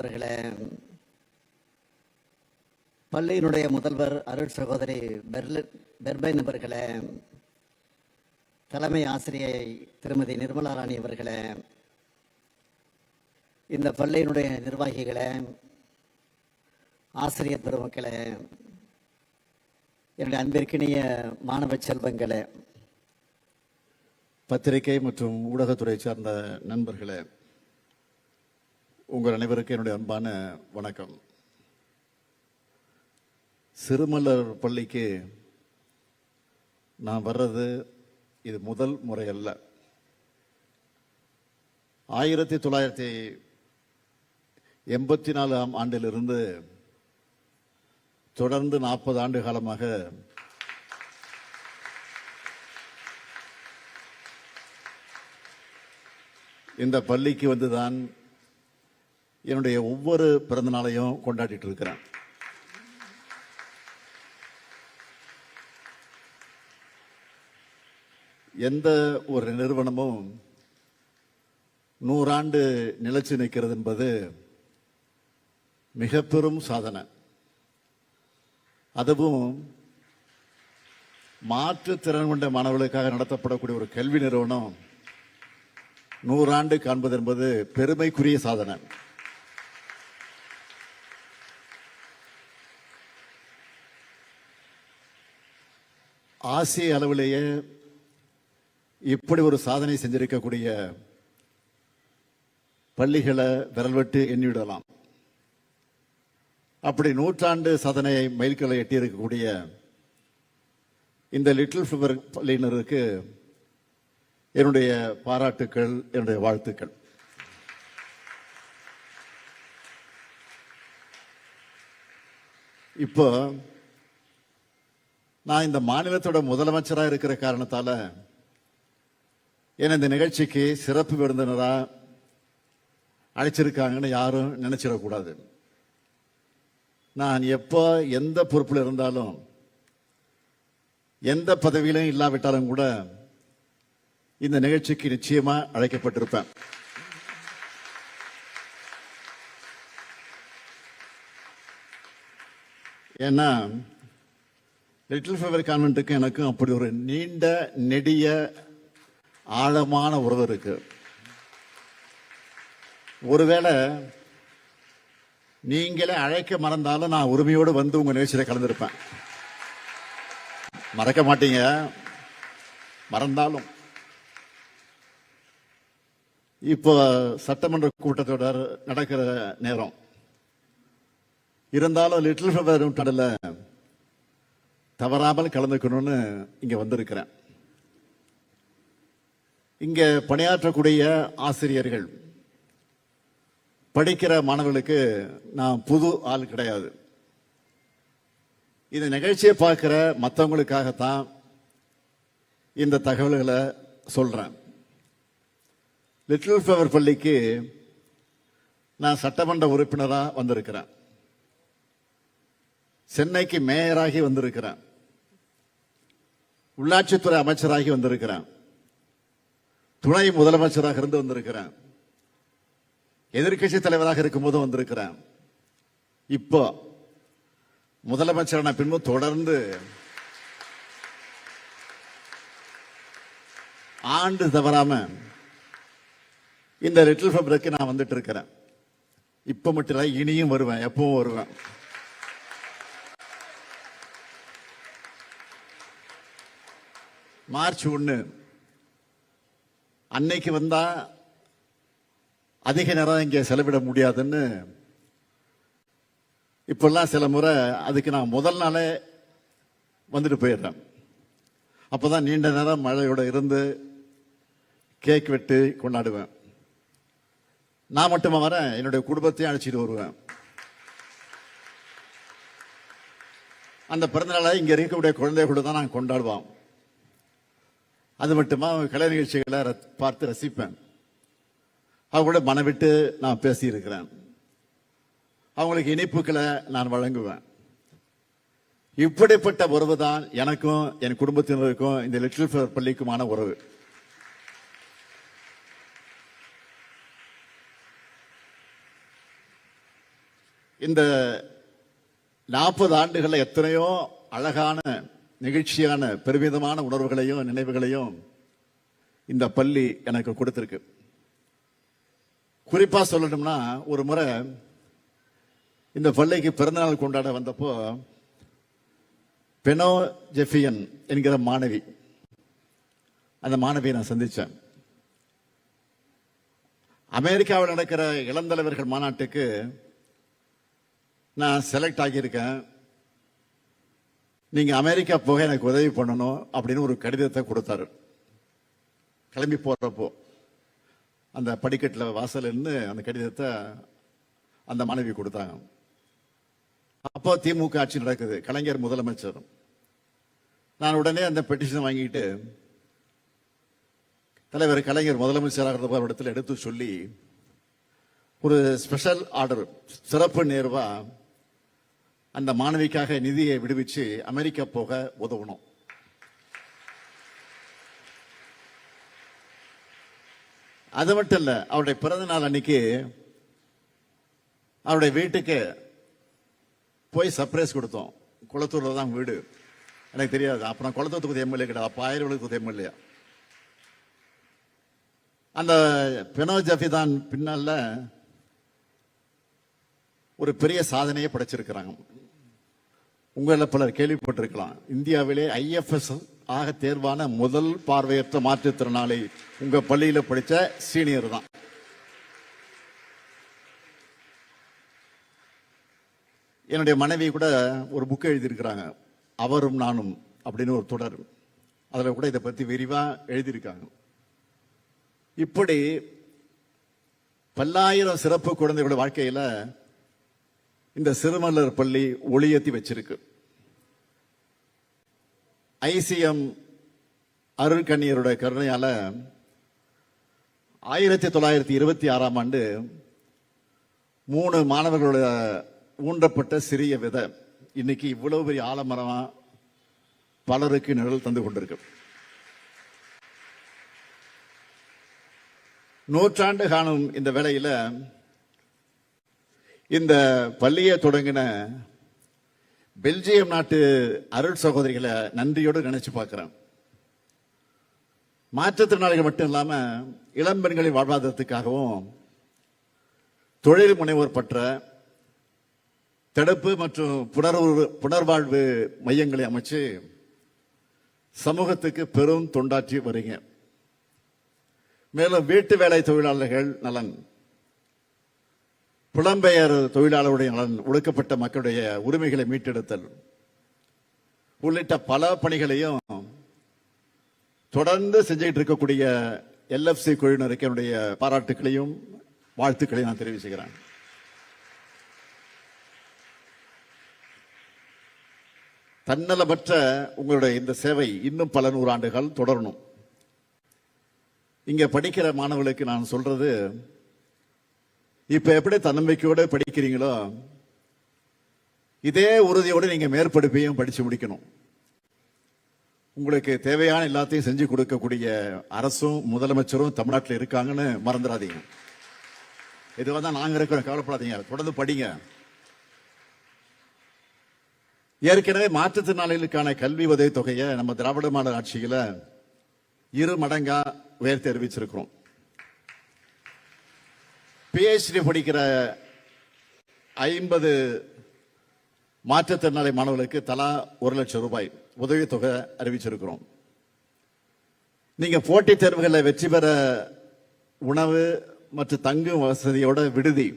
அவர்களே பள்ளியினுடைய முதல்வர் அருள் சகோதரி பெர்லின் பெர்பைன் அவர்களே தலைமை ஆசிரியை திருமதி நிர்மலா ராணி அவர்களே இந்த பள்ளியினுடைய நிர்வாகிகளே ஆசிரியர் பெருமக்களே என்னுடைய அன்பிற்கினிய மாணவ செல்வங்களே பத்திரிகை மற்றும் ஊடகத்துறை சார்ந்த நண்பர்களே உங்கள் அனைவருக்கும் என்னுடைய அன்பான வணக்கம். சிறுமலர் பள்ளிக்கு நான் வர்றது இது முதல் முறை அல்ல ஆயிரத்தி தொள்ளாயிரத்தி எண்பத்தி நாலாம் ஆண்டிலிருந்து தொடர்ந்து நாற்பது ஆண்டு காலமாக இந்த பள்ளிக்கு வந்துதான் என்னுடைய ஒவ்வொரு பிறந்த நாளையும் கொண்டாடிட்டு இருக்கிறேன். எந்த ஒரு நிறுவனமும் நூறாண்டு நிலைச்சு நிற்கிறது என்பது மிக பெரும் சாதனை. அதுவும் மாற்றுத்திறன் கொண்ட மாணவர்களுக்காக நடத்தப்படக்கூடிய ஒரு கல்வி நிறுவனம் நூறாண்டு காண்பது என்பது பெருமைக்குரிய சாதனை. ஆசிய அளவிலேயே இப்படி ஒரு சாதனை செஞ்சிருக்கக்கூடிய பள்ளிகளை விரல்விட்டு எண்ணிவிடலாம். அப்படி நூற்றாண்டு சாதனையை மைல்கல்லை எட்டியிருக்கக்கூடிய இந்த லிட்டில் ஃபிவர் பள்ளியினருக்கு என்னுடைய பாராட்டுக்கள் என்னுடைய வாழ்த்துக்கள். இப்போ நான் இந்த மாநிலத்தோட முதலமைச்சராக இருக்கிற காரணத்தால் என்னை இந்த நிகழ்ச்சிக்கு சிறப்பு விருந்தினராக அழைச்சிருக்காங்கன்னு யாரும் நினைச்சிடக்கூடாது. நான் எப்போ எந்த பொறுப்பில் இருந்தாலும் எந்த பதவியிலும் இல்லாவிட்டாலும் கூட இந்த நிகழ்ச்சிக்கு நிச்சயமா அழைக்கப்பட்டிருப்பேன். ஏன்னா லிட்டில் ஃபேவர் கான்வென்ட்டுக்கும் எனக்கும் அப்படி ஒரு நீண்ட நெடிய ஆழமான உறவு இருக்கு. ஒருவேளை நீங்களே அழைக்க மறந்தாலும் நான் உரிமையோடு வந்து உங்கள் நிகழ்ச்சியில் கலந்துருப்பேன். மறக்க மாட்டீங்க. மறந்தாலும். இப்போ சட்டமன்ற கூட்டத்தொடர் நடக்கிற நேரம். இருந்தாலும் லிட்டில் ஃபெவர் கடல தவறாமல் கலந்துக்கணும்னு இங்க வந்திருக்கிறேன். இங்க பணியாற்றக்கூடிய ஆசிரியர்கள் படிக்கிற மாணவர்களுக்கு நான் புது ஆள் கிடையாது. இந்த நிகழ்ச்சியை பார்க்கிற மற்றவங்களுக்காகத்தான் இந்த தகவல்களை சொல்றேன். லிட்டில் ஃபேவர் பள்ளிக்கு நான் சட்டமன்ற உறுப்பினராக வந்திருக்கிறேன். சென்னைக்கு மேயராகி வந்திருக்கிறேன். உள்ளாட்சித்துறை அமைச்சராகி வந்திருக்கிறான். துணை முதலமைச்சராக இருந்து வந்திருக்கிறேன். எதிர்க்கட்சி தலைவராக இருக்கும்போது வந்திருக்கிறேன். இப்போ முதலமைச்சரான பின்பு தொடர்ந்து ஆண்டு தவறாம இந்த லிட்டில் ஃபெப்ரக்கு நான் வந்துட்டு இருக்கிறேன். இப்ப மட்டும் இல்ல இனியும் வருவேன் எப்பவும் வருவேன். மார்ச் ஒன்று அன்னைக்கு வந்தால் அதிக நேரம் இங்கே செலவிட முடியாதுன்னு இப்பெல்லாம் சில முறை அதுக்கு நான் முதல் நாளே வந்துட்டு போயிடுறேன். அப்போ தான் நீண்ட நேரம் மழையோடு இருந்து கேக் வெட்டு கொண்டாடுவேன். நான் மட்டுமா வரேன் என்னுடைய குடும்பத்தையும் அழைச்சிட்டு வருவேன். அந்த பிறந்தநாளை இங்கே இருக்கக்கூடிய குழந்தை கூட தான் நான் கொண்டாடுவோம். அது மட்டுமா? அவங்க கலை நிகழ்ச்சிகளை ரத்- பார்த்து ரசிப்பேன். அவங்க கூட மனவிட்டு நான் பேசியிருக்கிறேன். அவங்களுக்கு இனிப்புகளை நான் வழங்குவேன். இப்படிப்பட்ட உறவு தான் எனக்கும் என் குடும்பத்தினருக்கும் இந்த லிட்டில் ஃபிளவர் பள்ளிக்குமான உறவு. இந்த நாற்பது ஆண்டுகளில் எத்தனையோ அழகான நிகழ்ச்சியான பெருமிதமான உணர்வுகளையும் நினைவுகளையும் இந்த பள்ளி எனக்கு கொடுத்துருக்கு. குறிப்பாக சொல்லணும்னா ஒரு முறை இந்த பள்ளிக்கு பிறந்தநாள் கொண்டாட வந்தப்போ பெனோ ஜெஃபியன் என்கிற மாணவி அந்த மாணவியை நான் சந்தித்தேன். அமெரிக்காவில் நடக்கிற இளந்தலைவர்கள் மாநாட்டுக்கு நான் செலக்ட் ஆகியிருக்கேன். நீங்க அமெரிக்கா போக எனக்கு உதவி பண்ணணும் அப்படின்னு ஒரு கடிதத்தை கொடுத்தாரு. கிளம்பி போறப்போ அந்த படிக்கட்டில் வாசல் இருந்து அந்த கடிதத்தை அந்த மனைவி கொடுத்தாங்க. அப்போ திமுக ஆட்சி நடக்குது. கலைஞர் முதலமைச்சர். நான் உடனே அந்த பெட்டிஷன் வாங்கிட்டு தலைவர் கலைஞர் முதலமைச்சராக இடத்துல எடுத்து சொல்லி ஒரு ஸ்பெஷல் ஆர்டர் சிறப்பு நேர்வாக அந்த மாணவிக்காக நிதியை விடுவிச்சு அமெரிக்கா போக உதவணும். அது மட்டும் இல்லை அவருடைய பிறந்த நாள் அன்னைக்கு அவருடைய வீட்டுக்கு போய் சர்ப்ரைஸ் கொடுத்தோம். குளத்தூர்ல தான் வீடு. எனக்கு தெரியாது. அப்புறம் குளத்தூர் தொகுதி எம்எல்ஏ கிடையாது அப்போ ஆயிரம் தொகுதி எம்எல்ஏ அந்த பெனோ ஜஃபிதான் பின்னால ஒரு பெரிய சாதனையை படைச்சிருக்கிறாங்க. உங்களை பலர் கேள்விப்பட்டிருக்கலாம். இந்தியாவிலே ஐஎஃப்எஸ் ஆக தேர்வான முதல் பார்வையற்ற மாற்றுத்திறனாளி உங்க பள்ளியில படித்த சீனியர் தான். என்னுடைய மனைவி கூட ஒரு புக் எழுதியிருக்கிறாங்க. அவரும் நானும் அப்படின்னு ஒரு தொடர். அதில் கூட இதை பற்றி விரிவாக எழுதியிருக்காங்க. இப்படி பல்லாயிரம் சிறப்பு குழந்தைகளோட வாழ்க்கையில் இந்த சிறுமலர் பள்ளி ஒளியத்தி வச்சிருக்கு. ஐசிஎம் அருள்கண்ணியருடைய கருணையால ஆயிரத்தி தொள்ளாயிரத்தி இருபத்தி ஆறாம் ஆண்டு மூணு மாணவர்களோட ஊன்றப்பட்ட சிறிய விதை இன்னைக்கு இவ்வளவு பெரிய ஆலமரமா பலருக்கு நிழல் தந்து கொண்டிருக்கு. நூற்றாண்டு காணும் இந்த வேளையில் இந்த பள்ளியை தொடங்கின பெல்ஜியம் நாட்டு அருள் சகோதரிகளை நன்றியோடு நினைச்சு பார்க்கிறேன். மாற்றுத்திறனாளிகள் மட்டும் இல்லாம இளம்பெண்களின் வாழ்வாதாரத்துக்காகவும் தொழில் முனைவோர் பற்ற தடுப்பு மற்றும் புனர்வு புனர்வாழ்வு மையங்களை அமைச்சு சமூகத்துக்கு பெரும் தொண்டாற்றி வருங்க மேலும் வீட்டு வேலை தொழிலாளர்கள் நலன். புலம்பெயர் தொழிலாளருடைய நலன் ஒடுக்கப்பட்ட மக்களுடைய உரிமைகளை மீட்டெடுத்தல். உள்ளிட்ட பல பணிகளையும் தொடர்ந்து செஞ்சுக்கிட்டு இருக்கக்கூடிய எல்எஃப்சி குழுவினருக்கு என்னுடைய பாராட்டுகளையும் வாழ்த்துக்களையும் நான் தெரிவிச்சுக்கிறேன். தன்னலமற்ற உங்களுடைய இந்த சேவை இன்னும் பல நூறு ஆண்டுகள் தொடரணும். இங்க படிக்கிற மாணவர்களுக்கு நான் சொல்றது இப்ப எப்படி தன்னம்பிக்கையோட படிக்கிறீங்களோ இதே உறுதியோடு நீங்க மேற்படிப்பையும் படிச்சு முடிக்கணும். உங்களுக்கு தேவையான எல்லாத்தையும் செஞ்சு கொடுக்கக்கூடிய அரசும் முதலமைச்சரும் தமிழ்நாட்டில் இருக்காங்கன்னு மறந்துடாதீங்க. இதுவாக தான் நாங்க இருக்கிறோம் கவலைப்படாதீங்க. தொடர்ந்து படிங்க. ஏற்கனவே மாற்றுத்திறனாளிகளுக்கான கல்வி உதவித் தொகையை நம்ம திராவிட மாடல் ஆட்சியில இரு மடங்கா உயர்த்தி அறிவிச்சிருக்கிறோம். பிஹெச்டி படிக்கிற ஐம்பது மாற்றுத்திறனாளி மாணவர்களுக்கு தலா ஒரு லட்சம் ரூபாய் உதவித்தொகை அறிவிச்சிருக்கிறோம். நீங்க போட்டித் தேர்வுகளில் வெற்றி பெற உணவு மற்றும் தங்கும் வசதியோட விடுதி.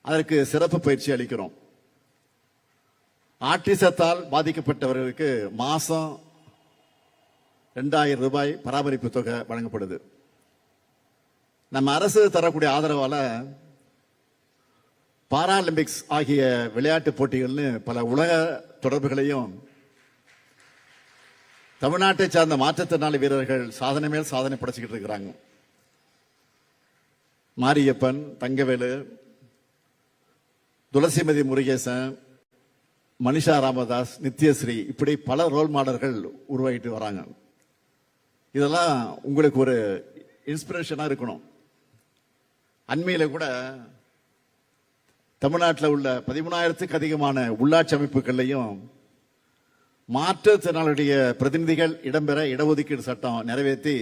அதற்கு சிறப்பு பயிற்சி அளிக்கிறோம். ஆட்டிசத்தால் பாதிக்கப்பட்டவர்களுக்கு மாசம் ரெண்டாயிரம் ரூபாய் பராமரிப்பு தொகை வழங்கப்படுது. நம்ம அரசு தரக்கூடிய ஆதரவால பாராலிம்பிக்ஸ் ஆகிய விளையாட்டு போட்டிகள்னு பல உலக தொடர்புகளையும் தமிழ்நாட்டை சார்ந்த மாற்றுத்திறனாளி வீரர்கள் சாதனை மேல் சாதனை படைச்சிக்கிட்டு இருக்கிறாங்க. மாரியப்பன் தங்கவேலு துளசிமதி முருகேசன் மனிஷா ராமதாஸ் நித்யஸ்ரீ இப்படி பல ரோல் மாடல்கள் உருவாகிட்டு வராங்க. இதெல்லாம் உங்களுக்கு ஒரு இன்ஸ்பிரேஷனாக இருக்கணும். அண்மையில் கூட தமிழ்நாட்டில் உள்ள பதிமூணாயிரத்துக்கு அதிகமான உள்ளாட்சி அமைப்புகள்லையும் மாற்றுத்திறனாளுடைய பிரதிநிதிகள் இடம்பெற இடஒதுக்கீடு சட்டம் நிறைவேற்றி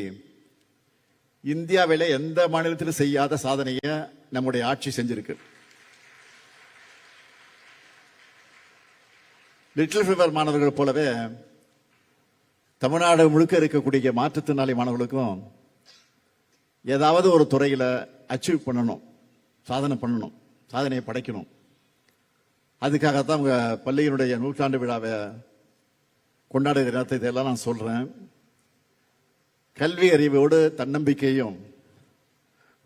இந்தியாவில் எந்த மாநிலத்திலும் செய்யாத சாதனையை நம்முடைய ஆட்சி செஞ்சிருக்கு. லிட்டில் ஃபிவர் மாணவர்கள் போலவே தமிழ்நாடு முழுக்க இருக்கக்கூடிய மாற்றுத்திறனாளி மாணவர்களுக்கும் ஏதாவது ஒரு துறையில் அச்சீவ் பண்ணணும். சாதனை பண்ணணும். சாதனையை படைக்கணும். அதுக்காகத்தான் உங்கள் பள்ளியினுடைய நூற்றாண்டு விழாவை கொண்டாடுகிற நேரத்தை இதெல்லாம் நான் சொல்கிறேன் கல்வி அறிவோடு தன்னம்பிக்கையும்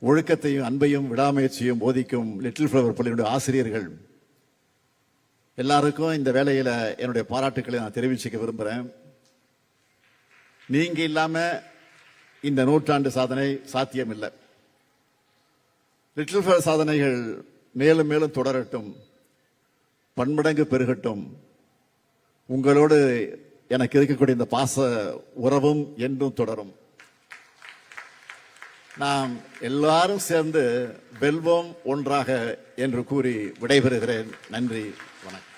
ஒழுக்கத்தையும் அன்பையும் விடாமுயற்சியும் போதிக்கும் லிட்டில் ஃப்ளவர் பள்ளியினுடைய ஆசிரியர்கள். எல்லாருக்கும் இந்த வேலையில் என்னுடைய பாராட்டுக்களை நான் தெரிவிச்சுக்க விரும்புகிறேன் நீங்கள் இல்லாமல் இந்த நூற்றாண்டு சாதனை சாத்தியம் இல்லை லிட்டில் ஃபேர் சாதனைகள் மேலும் மேலும் தொடரட்டும் பன்மடங்கு பெருகட்டும். உங்களோடு எனக்கு இருக்கக்கூடிய இந்த பாச உறவும் என்றும் தொடரும். நாம் எல்லாரும் சேர்ந்து வெல்வோம் ஒன்றாக என்று கூறி விடைபெறுகிறேன். நன்றி வணக்கம்.